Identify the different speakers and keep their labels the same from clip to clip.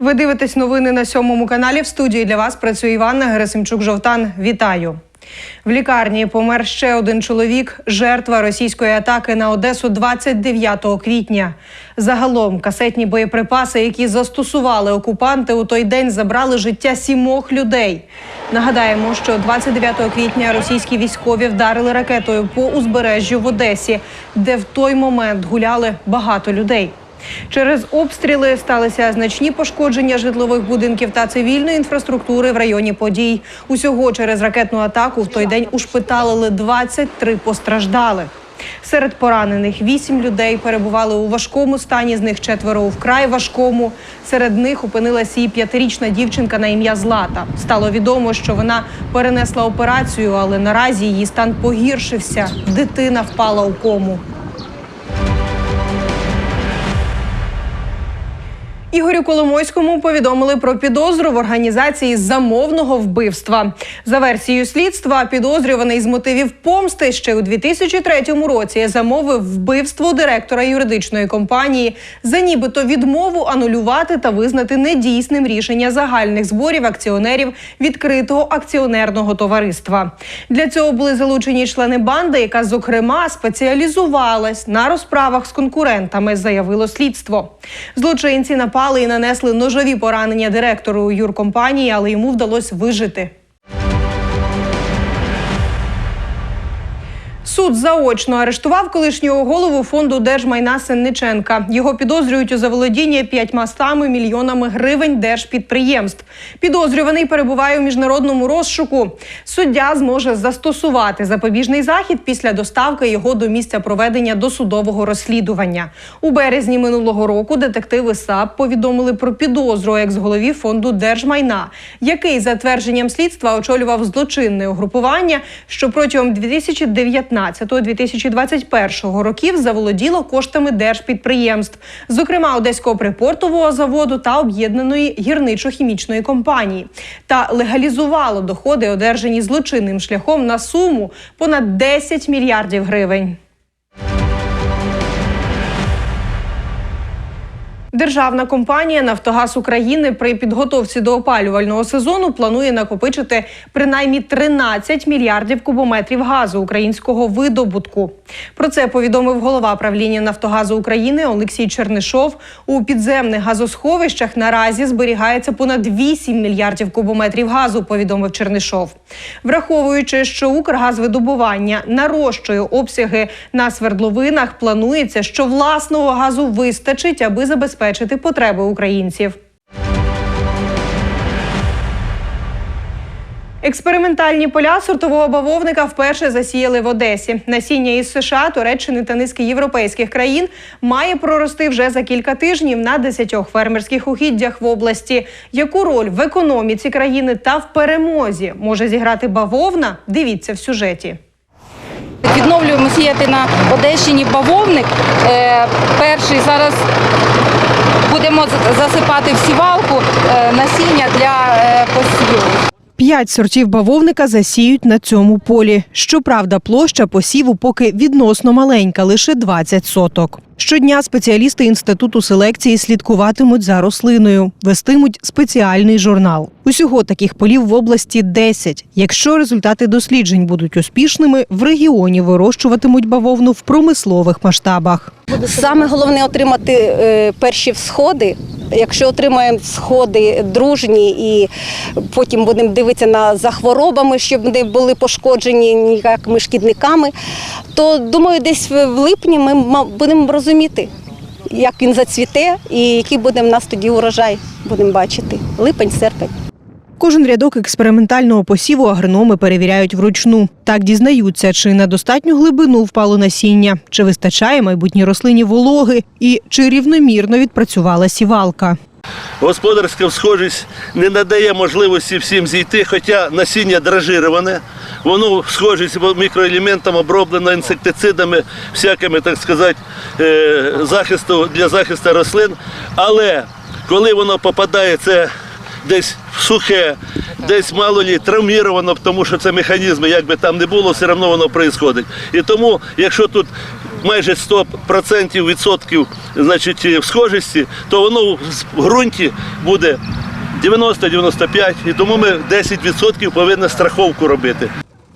Speaker 1: Ви дивитесь новини на сьомому каналі. В студії для вас працює Іванна Герасимчук Жовтан. Вітаю. В лікарні помер ще один чоловік, жертва російської атаки на Одесу 29 квітня. Загалом касетні боєприпаси, які застосували окупанти у той день, забрали життя сімох людей. Нагадаємо, що 29 квітня російські військові вдарили ракетою по узбережжю в Одесі, де в той момент гуляли багато людей. Через обстріли сталися значні пошкодження житлових будинків та цивільної інфраструктури в районі подій. Усього через ракетну атаку в той день ушпиталили 23 постраждалих. Серед поранених вісім людей перебували у важкому стані, з них четверо у вкрай важкому. Серед них опинилася і п'ятирічна дівчинка на ім'я Злата. Стало відомо, що вона перенесла операцію, але наразі її стан погіршився. Дитина впала у кому. Ігорю Коломойському повідомили про підозру в організації замовного вбивства. За версією слідства, підозрюваний з мотивів помсти ще у 2003 році замовив вбивство директора юридичної компанії за нібито відмову анулювати та визнати недійсним рішення загальних зборів акціонерів відкритого акціонерного товариства. Для цього були залучені члени банди, яка зокрема спеціалізувалась на розправах з конкурентами, заявило слідство. Злочинці напали і нанесли ножові поранення директору юркомпанії, але йому вдалося вижити. Суд заочно арештував колишнього голову фонду держмайна Сенниченка. Його підозрюють у заволодінні 500 мільйонами гривень держпідприємств. Підозрюваний перебуває у міжнародному розшуку. Суддя зможе застосувати запобіжний захід після доставки його до місця проведення досудового розслідування. У березні минулого року детективи САП повідомили про підозру екс-голові фонду держмайна, який за твердженням слідства очолював злочинне угрупування, що протягом 2019-2021 років заволоділо коштами держпідприємств, зокрема Одеського припортового заводу та об'єднаної гірничо-хімічної компанії, та легалізувало доходи, одержані злочинним шляхом на суму понад 10 мільярдів гривень. Державна компанія Нафтогаз України при підготовці до опалювального сезону планує накопичити принаймні 13 мільярдів кубометрів газу українського видобутку. Про це повідомив голова правління Нафтогазу України Олексій Чернишов. У підземних газосховищах наразі зберігається понад 8 мільярдів кубометрів газу. Повідомив Чернишов. Враховуючи, що Укргазвидобування нарощує обсяги на свердловинах, планується, що власного газу вистачить, аби забезпечити потреби українців. Експериментальні поля сортового бавовника вперше засіяли в Одесі. Насіння із США, Туреччини та низки європейських країн має прорости вже за кілька тижнів на десятьох фермерських угіддях в області. Яку роль в економіці країни та в перемозі може зіграти бавовна? Дивіться в сюжеті.
Speaker 2: Відновлюємо сіяти на Одещині бавовник. Е, перший зараз будемо засипати в сівалку е, насіння для е, посіву.
Speaker 1: П'ять сортів бавовника засіють на цьому полі. Щоправда, площа посіву поки відносно маленька, лише 20 соток. Щодня спеціалісти інституту селекції слідкуватимуть за рослиною, вестимуть спеціальний журнал. Усього таких полів в області 10. Якщо результати досліджень будуть успішними, в регіоні вирощуватимуть бавовну в промислових масштабах.
Speaker 3: Саме головне отримати е, перші всходи. Якщо отримаємо сходи дружні і потім будемо дивитися на за хворобами, щоб не були пошкоджені ніякими шкідниками, то думаю, десь в липні ми будемо розуміти, як він зацвіте і який буде в нас тоді урожай. Будемо бачити. Липень, серпень.
Speaker 1: Кожен рядок експериментального посіву агрономи перевіряють вручну. Так дізнаються, чи на достатню глибину впало насіння, чи вистачає майбутній рослині вологи і чи рівномірно відпрацювала сівалка.
Speaker 4: Господарська схожість не надає можливості всім зійти, хоча насіння дражироване, воно схожість мікроелементам оброблено інсектицидами, всякими, так сказати, е, захисту для захисту рослин. Але коли воно попадає, це десь сухе, десь мало лі травміровано, тому що це механізми, як би там не було, все одно воно відбувається. І тому, якщо тут майже 100% відсотків значить, схожості, то воно в ґрунті буде 90-95, і тому ми 10% повинні страховку робити.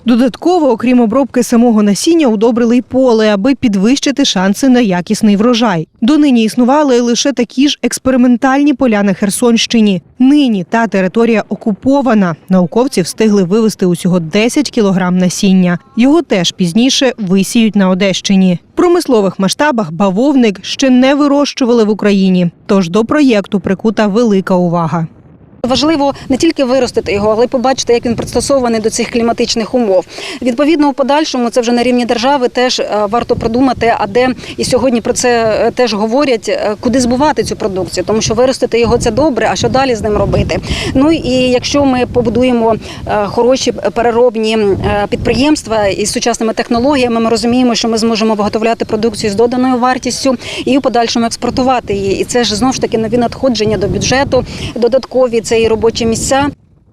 Speaker 1: Додатково, окрім обробки самого насіння, удобрили й поле, аби підвищити шанси на якісний врожай. Донині існували лише такі ж експериментальні поля на Херсонщині. Нині та територія окупована. Науковці встигли вивезти усього 10 кілограм насіння. Його теж пізніше висіють на Одещині. В промислових масштабах бавовник ще не вирощували в Україні. Тож до проєкту прикута велика увага.
Speaker 3: Важливо не тільки виростити його, але й побачити, як він пристосований до цих кліматичних умов. Відповідно, у подальшому це вже на рівні держави теж е, варто продумати, а де і сьогодні про це е, теж говорять, е, куди збувати цю продукцію, тому що виростити його це добре. А що далі з ним робити? Ну і якщо ми побудуємо хороші переробні підприємства із сучасними технологіями, ми розуміємо, що ми зможемо виготовляти продукцію з доданою вартістю і в подальшому експортувати її. І це ж знов ж таки нові надходження до бюджету, додаткові це і робочі місця.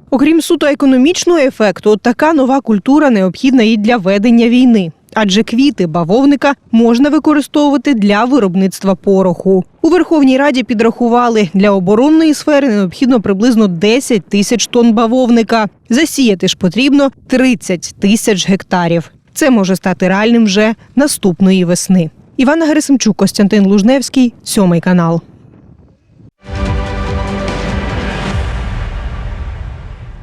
Speaker 1: Окрім суто економічного ефекту, така нова культура необхідна і для ведення війни. Адже квіти бавовника можна використовувати для виробництва пороху. У Верховній Раді підрахували, для оборонної сфери необхідно приблизно 10 тисяч тонн бавовника. Засіяти ж потрібно 30 тисяч гектарів. Це може стати реальним вже наступної весни. Івана Герасимчук, Костянтин Лужневський, сьомий канал.